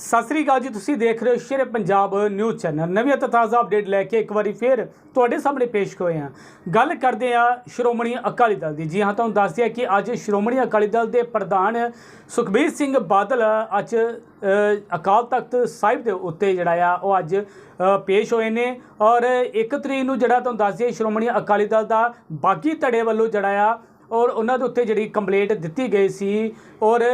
ਸਤਿ ਸ੍ਰੀ ਅਕਾਲ ਜੀ, ਤੁਸੀਂ ਦੇਖ ਰਹੇ ਹੋ ਸ਼ੇਰ ਪੰਜਾਬ ਨਿਊਜ਼ ਚੈਨਲ। ਨਵੀਂ ਅਤੇ ਤਾਜ਼ਾ ਅਪਡੇਟ ਲੈ ਕੇ ਇੱਕ ਵਾਰੀ ਫੇਰ ਤੁਹਾਡੇ ਸਾਹਮਣੇ ਪੇਸ਼ ਹੋਏ ਹਾਂ। ਗੱਲ ਕਰਦੇ ਹਾਂ ਸ਼੍ਰੋਮਣੀ ਅਕਾਲੀ ਦਲ ਦੀ। ਜੀ ਹਾਂ, ਤੁਹਾਨੂੰ ਦੱਸ ਦਿਆ ਕਿ ਅੱਜ ਸ਼੍ਰੋਮਣੀ ਅਕਾਲੀ ਦਲ ਦੇ ਪ੍ਰਧਾਨ ਸੁਖਬੀਰ ਸਿੰਘ ਬਾਦਲ ਅੱਜ ਅਕਾਲ ਤਖਤ ਸਾਹਿਬ ਦੇ ਉੱਤੇ ਜਿਹੜਾ ਆ, ਉਹ ਅੱਜ ਪੇਸ਼ ਹੋਏ ਨੇ। ਔਰ ਇੱਕ ਤਰੀਕ ਨੂੰ ਜਿਹੜਾ ਤੁਹਾਨੂੰ ਦੱਸ ਦਈਏ, ਸ਼੍ਰੋਮਣੀ ਅਕਾਲੀ ਦਲ ਦਾ ਬਾਗੀ ਧੜੇ ਵੱਲੋਂ ਜਿਹੜਾ ਆ, ਔਰ ਉਹਨਾਂ ਦੇ ਉੱਤੇ ਜਿਹੜੀ ਕੰਪਲੇਂਟ ਦਿੱਤੀ ਗਈ ਸੀ। ਔਰ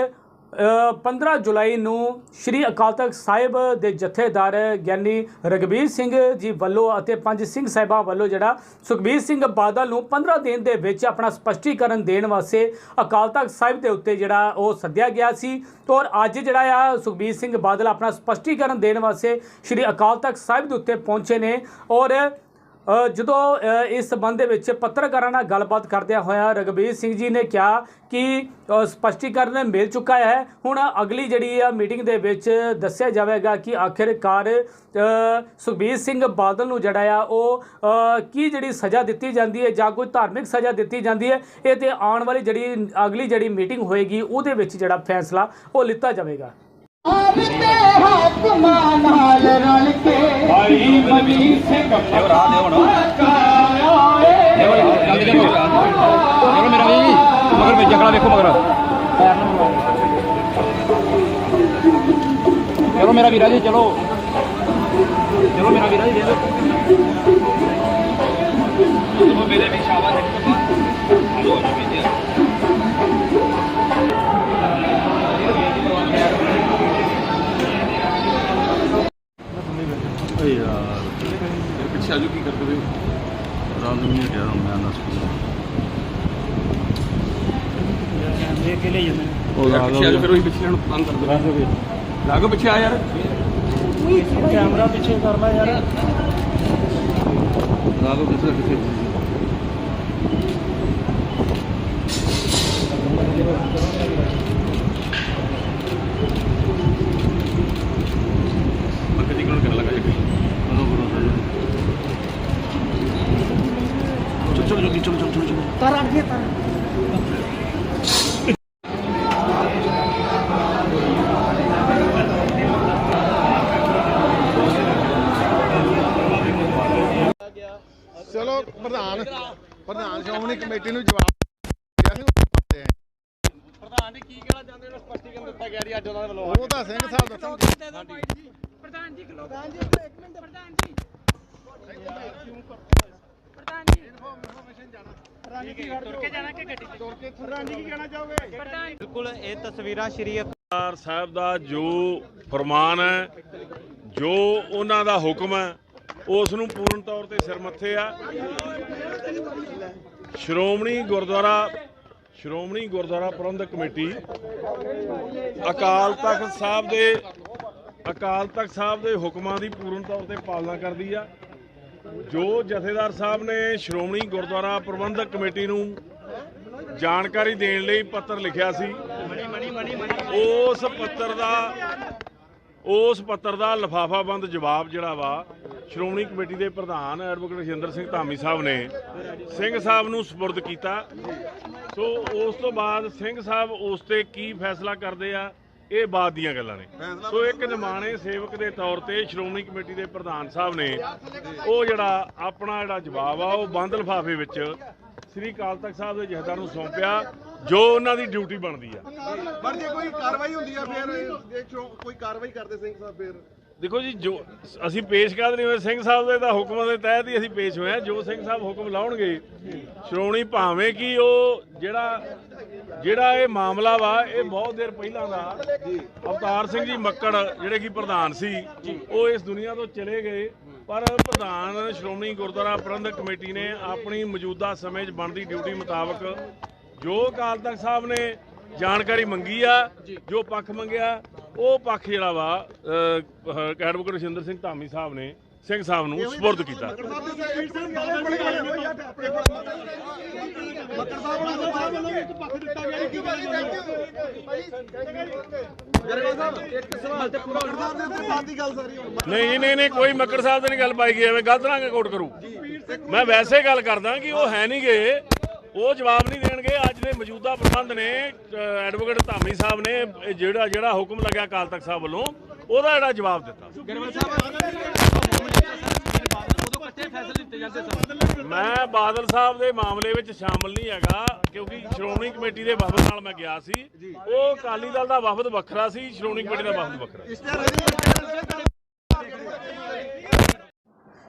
15 ਜੁਲਾਈ ਨੂੰ ਸ਼੍ਰੀ ਅਕਾਲ ਤਖਤ ਸਾਹਿਬ ਦੇ ਜਥੇਦਾਰ ਗਿਆਨੀ ਰਗਬੀਰ ਸਿੰਘ ਜੀ ਵੱਲੋਂ ਅਤੇ ਪੰਜ ਸਿੰਘ ਸਾਹਿਬਾਂ ਵੱਲੋਂ ਜਿਹੜਾ ਸੁਖਬੀਰ ਸਿੰਘ ਬਾਦਲ ਨੂੰ 15 ਦਿਨ ਦੇ ਵਿੱਚ ਆਪਣਾ ਸਪਸ਼ਟੀਕਰਨ ਦੇਣ ਵਾਸਤੇ ਅਕਾਲ ਤਖਤ ਸਾਹਿਬ ਦੇ ਉੱਤੇ ਜਿਹੜਾ ਉਹ ਸੱਦਿਆ ਗਿਆ ਸੀ। ਔਰ ਅੱਜ ਜਿਹੜਾ ਆ ਸੁਖਬੀਰ ਸਿੰਘ ਬਾਦਲ ਆਪਣਾ ਸਪਸ਼ਟੀਕਰਨ ਦੇਣ ਵਾਸਤੇ ਸ਼੍ਰੀ ਅਕਾਲ ਤਖਤ ਸਾਹਿਬ ਦੇ ਉੱਤੇ ਪਹੁੰਚੇ ਨੇ। ਔਰ ਜਦੋਂ ਇਸ ਸੰਬੰਧ ਦੇ ਵਿੱਚ ਪੱਤਰਕਾਰਾਂ ਨਾਲ ਗੱਲਬਾਤ ਕਰਦਿਆਂ ਹੋਇਆ ਰਗਬੀਰ ਸਿੰਘ ਜੀ ਨੇ ਕਿਹਾ ਕਿ ਅ, ਸਪਸ਼ਟੀਕਰਨ ਮਿਲ ਚੁੱਕਾ ਹੈ। ਹੁਣ ਅਗਲੀ ਜਿਹੜੀ ਆ ਮੀਟਿੰਗ ਦੇ ਵਿੱਚ ਦੱਸਿਆ ਜਾਵੇਗਾ ਕਿ ਆਖਿਰਕਾਰ ਸੁਖਬੀਰ ਸਿੰਘ ਬਾਦਲ ਨੂੰ ਜਿਹੜਾ ਆ ਉਹ ਕੀ ਜਿਹੜੀ ਸਜ਼ਾ ਦਿੱਤੀ ਜਾਂਦੀ ਹੈ ਜਾਂ ਕੋਈ ਧਾਰਮਿਕ ਸਜ਼ਾ ਦਿੱਤੀ ਜਾਂਦੀ ਹੈ ਇਹ ਤੇ ਆਉਣ ਵਾਲੀ ਜਿਹੜੀ ਅਗਲੀ ਜਿਹੜੀ ਮੀਟਿੰਗ ਹੋਏਗੀ ਉਹਦੇ ਵਿੱਚ ਜਿਹੜਾ ਫੈਸਲਾ ਉਹ ਲਿੱਤਾ ਜਾਵੇਗਾ। ਚਲੋ ਮੇਰਾ ਵੀ। ਮਗਰ ਵਿੱਚ ਜਗਲਾ ਵੇਖੋ ਮਗਰ। ਚਲੋ ਮੇਰਾ ਵੀਰਾ ਜੀ ਚਲੋ। ਚਲੋ ਮੇਰਾ ਵੀਰਾ ਜੀ ਦੇ ਦਿਓ ਆਜੋ ਕੀ ਕਰਦੇ ਹੋ ਰਾਮ ਨੂੰ ਨਹੀਂ ਗਿਆ ਮੈਂ ਨਾ ਸਕੂਲ ਉਹ ਲਾ ਪਿੱਛੇ ਆਜੋ ਫਿਰ ਉਹੀ ਪਿੱਛੇ ਨੂੰ ਤੰਗ ਕਰ ਦਿਓ ਲਾਗੋ ਪਿੱਛੇ ਆ ਯਾਰ। ਕੈਮਰਾ ਪਿੱਛੇ ਕਰ ਲੈ ਯਾਰ। ਲਾ ਲਓ ਕਿੱਥੇ ਕਿੱਥੇ ਮੈਂ ਕਦੀ ਕੋਲ ਕਰਨ ਲੱਗਾ ਜੀ। ਚਲੋ ਚਲੋ ਜਲਦੀ ਚਲੋ। ਚਲੋ ਚਲੋ ਚਲੋ ਚਲੋ ਪ੍ਰਧਾਨ ਪ੍ਰਧਾਨ ਸ਼੍ਰੋਮਣੀ ਕਮੇਟੀ ਨੂੰ ਜਵਾਬ ਸੀ ਉਹ। ਪ੍ਰਧਾਨ ਜੀ ਕੀ ਕਹਿਣਾ ਚਾਹੁੰਦੇ ਹੋ? ਸਪਸ਼ਟੀਕਰਨ ਦਿੱਤਾ ਗਿਆ ਜੀ ਅੱਜ ਉਹਨਾਂ ਦੇ ਵੱਲੋਂ। ਉਹ ਤਾਂ ਸਿੰਘ ਸਾਹਿਬ ਦੱਸਣਗੇ। ਪ੍ਰਧਾਨ ਜੀ ਖਲੋ ਪ੍ਰਧਾਨ ਜੀ ਇੱਕ ਮਿੰਟ ਪ੍ਰਧਾਨ ਜੀ ਪ੍ਰਧਾਨ ਜੀ ਤੁਰ ਕੇ ਜਾਣਾ ਕਿ ਗੱਡੀ ਤੇ ਤੁਰ ਕੇ ਪ੍ਰਧਾਨ ਜੀ ਕੀ ਕਹਿਣਾ ਚਾਹੋਗੇ ਪ੍ਰਧਾਨ ਬਿਲਕੁਲ ਇਹ ਤਸਵੀਰਾਂ ਸ਼੍ਰੀ ਸਰਦਾਰ ਸਾਹਿਬ ਦਾ ਜੋ ਫਰਮਾਨ ਹੈ ਜੋ ਉਹਨਾਂ ਦਾ ਹੁਕਮ ਹੈ ਉਸ ਨੂੰ ਪੂਰਨ ਤੌਰ ਤੇ ਸਿਰ ਮੱਥੇ ਆ। ਸ਼੍ਰੋਮਣੀ ਗੁਰਦੁਆਰਾ ਸ਼੍ਰੋਮਣੀ ਗੁਰਦੁਆਰਾ ਪ੍ਰਬੰਧਕ ਕਮੇਟੀ ਅਕਾਲ ਤਖਤ ਸਾਹਿਬ ਦੇ ਅਕਾਲ ਤਖਤ ਸਾਹਿਬ ਦੇ ਹੁਕਮਾਂ ਦੀ ਪੂਰਨ ਤੌਰ ਤੇ ਪਾਲਣਾ ਕਰਦੀ ਆ। ਜੋ ਜਥੇਦਾਰ ਸਾਹਿਬ ਨੇ ਸ਼੍ਰੋਮਣੀ ਗੁਰਦੁਆਰਾ ਪ੍ਰਬੰਧਕ ਕਮੇਟੀ ਨੂੰ ਜਾਣਕਾਰੀ ਦੇਣ ਲਈ ਪੱਤਰ ਲਿਖਿਆ ਸੀ, ਉਸ ਪੱਤਰ ਦਾ, ਉਸ ਪੱਤਰ ਦਾ ਲਫਾਫਾਬੰਦ ਜਵਾਬ ਜਿਹੜਾ ਵਾ, ਸ਼੍ਰੋਮਣੀ ਕਮੇਟੀ ਦੇ ਪ੍ਰਧਾਨ ਐਡਵੋਕੇਟ ਰਜਿੰਦਰ ਸਿੰਘ ਧਾਮੀ ਸਾਹਿਬ ਨੇ ਸਿੰਘ ਸਾਹਿਬ ਨੂੰ ਸਪੁਰਦ ਕੀਤਾ। ਸੋ ਉਸ ਤੋਂ ਬਾਅਦ ਸਿੰਘ ਸਾਹਿਬ ਉਸ ਤੇ ਕੀ ਫੈਸਲਾ ਕਰਦੇ ਆ ਇਹ ਬਾਅਦ ਦੀਆਂ ਗੱਲਾਂ ਨੇ। ਸੋ ਇੱਕ ਨਿਮਾਣੇ ਸੇਵਕ ਦੇ ਤੌਰ ਤੇ ਸ਼੍ਰੋਮਣੀ ਕਮੇਟੀ ਦੇ ਪ੍ਰਧਾਨ ਸਾਹਿਬ ਨੇ ਉਹ ਜਿਹੜਾ ਆਪਣਾ ਜਿਹੜਾ ਜਵਾਬ ਆ ਉਹ ਬੰਦ ਲਫਾਫੇ ਵਿੱਚ ਸ੍ਰੀ ਅਕਾਲ ਤਖਤ ਸਾਹਿਬ ਦੇ ਜਥੇਦਾਰ ਨੂੰ ਸੌਂਪਿਆ ਜੋ ਉਹਨਾਂ ਦੀ ਡਿਊਟੀ ਬਣਦੀ ਆ। ਪਰ ਜੇ ਕੋਈ ਕਾਰਵਾਈ ਹੁੰਦੀ ਆ ਫਿਰ ਜੇ ਕੋਈ ਕਾਰਵਾਈ ਕਰਦੇ ਸਿੰਘ ਸਾਹਿਬ ਫਿਰ? ਦੇਖੋ ਜੀ, ਜੋ ਅਸੀਂ ਪੇਸ਼ ਕਰ ਨਹੀਂ ਹੋਏ ਸਿੰਘ ਸਾਹਿਬ ਦੇ ਤਾਂ ਹੁਕਮਾਂ ਦੇ ਤਹਿਤ ਹੀ ਅਸੀਂ ਪੇਸ਼ ਹੋਏ ਆ ਜੋ ਸਿੰਘ ਸਾਹਿਬ ਹੁਕਮ ਲਾਉਣਗੇ, ਸ਼੍ਰੋਮਣੀ ਭਾਵੇਂ ਕਿ ਉਹ ਜਿਹੜਾ ਜਿਹੜਾ ਇਹ ਮਾਮਲਾ ਵਾ, ਇਹ ਬਹੁਤ ਦੇਰ ਪਹਿਲਾਂ ਦਾ ਅਵਤਾਰ ਸਿੰਘ ਜੀ ਮੱਕੜ, ਜਿਹੜੇ ਕਿ ਪ੍ਰਧਾਨ ਸੀ, ਉਹ ਇਸ ਦੁਨੀਆ ਤੋਂ ਚਲੇ ਗਏ। ਪਰ ਪ੍ਰਧਾਨ ਸ਼੍ਰੋਮਣੀ ਗੁਰਦੁਆਰਾ ਪ੍ਰਬੰਧਕ ਕਮੇਟੀ ਨੇ ਆਪਣੀ ਮੌਜੂਦਾ ਸਮੇਂ 'ਚ ਬਣਦੀ ਡਿਊਟੀ ਮੁਤਾਬਕ ਜੋ ਅਕਾਲ ਤਖਤ ਸਾਹਿਬ ਨੇ ਜਾਣਕਾਰੀ ਮੰਗੀ ਆ, ਜੋ ਪੱਖ ਮੰਗਿਆ ਉਹ ਪੱਖ ਜਿਹੜਾ ਵਾ ਐਡਵੋਕੇਟ ਰਜਿੰਦਰ ਸਿੰਘ ਧਾਮੀ ਸਾਹਿਬ ਨੇ, ਸਿੰਘ ਸਾਹਿਬ ਨੂੰ ਸਪੁਰਦ ਕੀਤਾ। ਨਹੀਂ ਨਹੀਂ ਨਹੀਂ, ਕੋਈ ਮੱਕੜ ਸਾਹਿਬ ਦੀ ਨਹੀਂ ਗੱਲ ਪਾਈ ਗਈ, ਐਵੇਂ ਗਲਤ ਨਾ ਕੋਟ ਕਰੂ। ਮੈਂ ਵੈਸੇ ਗੱਲ ਕਰਦਾ ਕਿ ਉਹ ਹੈ ਨਹੀਂ ਗਏ ਉਹ ਜਵਾਬ ਨਹੀਂ ਦੇਣਗੇ। ਅੱਜ ਦੇ ਮੌਜੂਦਾ ਪ੍ਰਬੰਧ ਨੇ ਐਡਵੋਕੇਟ ਧਾਮੀ ਸਾਹਿਬ ਨੇ ਜਿਹੜਾ ਜਿਹੜਾ ਹੁਕਮ ਲੱਗਿਆ ਅਕਾਲ ਤਖਤ ਸਾਹਿਬ ਵੱਲੋਂ ਉਹਦਾ ਜਿਹੜਾ ਜਵਾਬ ਦਿੱਤਾ। ਮੈਂ ਬਾਦਲ ਸਾਹਿਬ ਦੇ ਮਾਮਲੇ ਵਿੱਚ ਸ਼ਾਮਲ ਨਹੀਂ ਹੈਗਾ ਕਿਉਂਕਿ ਸ਼੍ਰੋਮਣੀ ਕਮੇਟੀ ਦੇ ਵਫਦ ਨਾਲ ਮੈਂ ਗਿਆ ਸੀ। ਉਹ ਅਕਾਲੀ ਦਲ ਦਾ ਵਫਦ ਵੱਖਰਾ ਸੀ ਸ਼੍ਰੋਮਣੀ ਕਮੇਟੀ ਦਾ ਵਫਦ ਵੱਖਰਾ